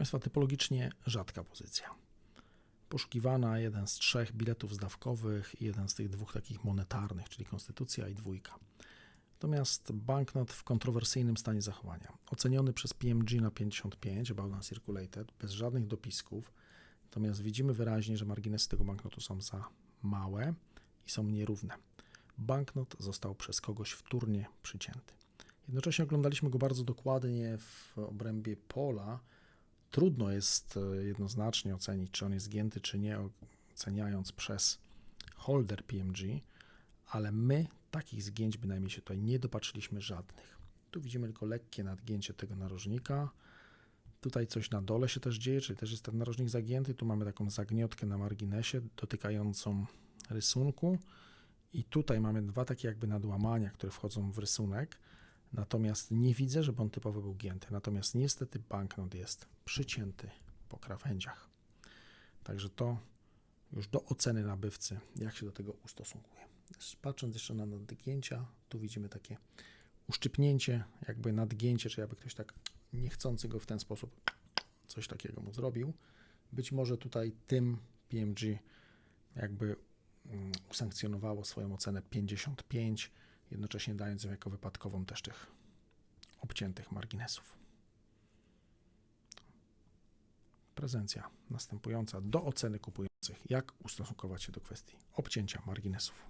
Państwa, typologicznie rzadka pozycja. Poszukiwana jeden z trzech biletów zdawkowych i jeden z tych dwóch takich monetarnych, czyli Konstytucja i dwójka. Natomiast banknot w kontrowersyjnym stanie zachowania. Oceniony przez PMG na 55, about uncirculated, bez żadnych dopisków. Natomiast widzimy wyraźnie, że marginesy tego banknotu są za małe i są nierówne. Banknot został przez kogoś wtórnie przycięty. Jednocześnie oglądaliśmy go bardzo dokładnie w obrębie pola. Trudno jest e, jednoznacznie ocenić, czy on jest zgięty, czy nie, oceniając przez holder PMG, ale my takich zgięć bynajmniej się tutaj nie dopatrzyliśmy żadnych. Tu widzimy tylko lekkie nadgięcie tego narożnika. Tutaj coś na dole się też dzieje, czyli też jest ten narożnik zagięty. Tu mamy taką zagniotkę na marginesie dotykającą rysunku. I tutaj mamy dwa takie jakby nadłamania, które wchodzą w rysunek. Natomiast nie widzę, żeby on typowo był gięty. Natomiast niestety banknot jest przycięty po krawędziach. Także to już do oceny nabywcy, jak się do tego ustosunkuje. Patrząc jeszcze na nadgięcia, tu widzimy takie uszczypnięcie, jakby nadgięcie, czy jakby ktoś tak niechcący go w ten sposób coś takiego mu zrobił. Być może tutaj tym PMG jakby mm, usankcjonowało swoją ocenę 55, jednocześnie dając ją jako wypadkową też tych obciętych marginesów. Prezencja następująca do oceny kupujących. Jak ustosunkować się do kwestii obcięcia marginesów.